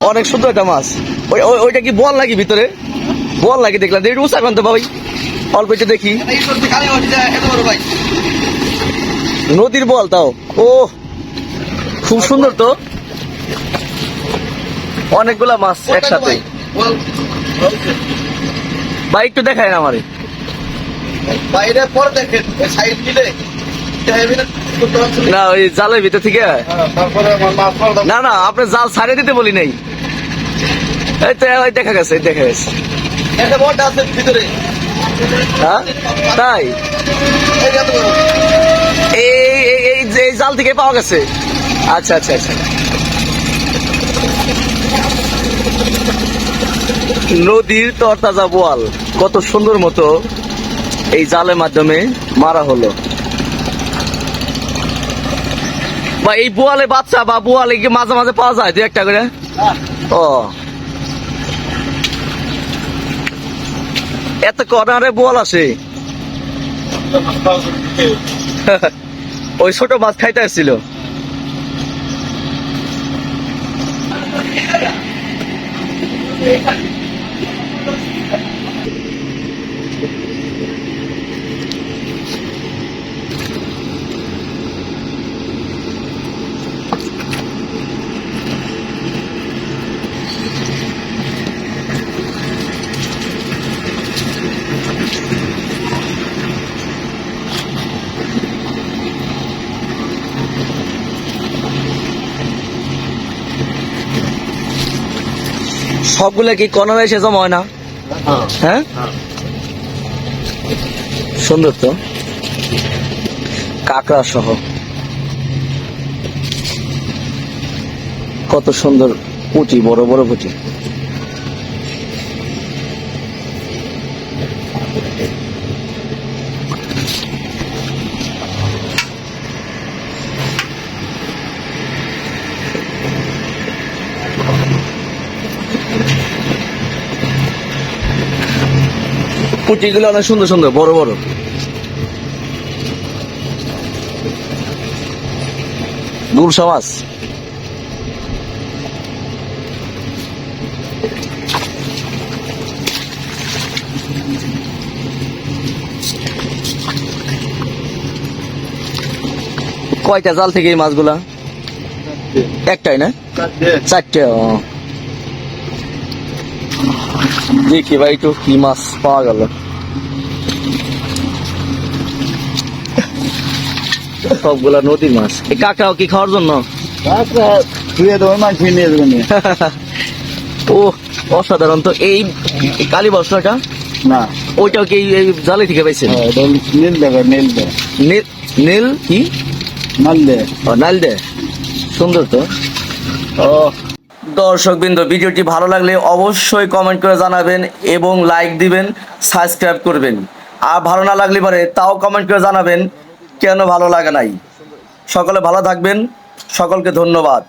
অনেক সুন্দর একটা মাছ। ওই ওই- ওইটা কি বল নাকি ভিতরে? বল নাকি দেখলাম। একটু উঁচা তো ভাই অল্প একটু দেখি। নদীর বল তাও। ও খুব সুন্দর তো। অনেকগুলা মাছ একসাথে। ভাই একটু দেখায় না আমারে বাইরে পরে দেখেন সাইড দিলে। না ওই জালের ভিতর থেকে? পড়ে না না আপনি জাল ছাড়িয়ে দিতে বলি নাই। এই তো ওই দেখা গেছে দেখা গেছে। একটা বড়টা আছে ভিতরে। হ্যাঁ? তাই? এই। এই যে জাল থেকে পাওয়া গেছে। আচ্ছা আচ্ছা আচ্ছা। নদীর তরতাজা বোয়াল কত সুন্দর মতো এই জালের মাধ্যমে মারা হলো। বা এই বোয়ালে বাচ্চা বা বোয়ালে মাঝে মাঝে পাওয়া যায় দু একটা করে? ও। এত কর্নারে বল আছে ওই ছোট মাছ খাইতে আসছিল। সবগুলো কি কনমে এসে জমা হয় না? হ্যাঁ। সুন্দর তো। কাকড়া সহ। কত সুন্দর পুঁটি বড় বড় পুঁটি পুঁটিগুলো অনেক সুন্দর সুন্দর বড় বড়। দূর সমাজ। কয়টা জাল থেকে এই মাছগুলা? একটাই না? চারটে ও। দেখি ভাই একটু কি মাছ পাওয়া গেল। সবগুলা নদীর মাছ। এই কাঁকড়াও কি খাওয়ার জন্য? ও অসাধারণ। তো এই কালী বস্ত্রটা? না। ওইটাও কি জালে থেকে পাইছেন? হ্যাঁ, নীল দেবে নীল দে নীল নীল কি? মাল দে নাল দে সুন্দর তো। ও দর্শক বিন্দু ভিডিওটি ভালো লাগলে অবশ্যই কমেন্ট করে জানাবেন এবং লাইক দিবেন সাবস্ক্রাইব করবেন। আর ভালো না লাগলে পরে তাও কমেন্ট করে জানাবেন কেন ভালো লাগে নাই। সকলে ভালো থাকবেন, সকলকে ধন্যবাদ।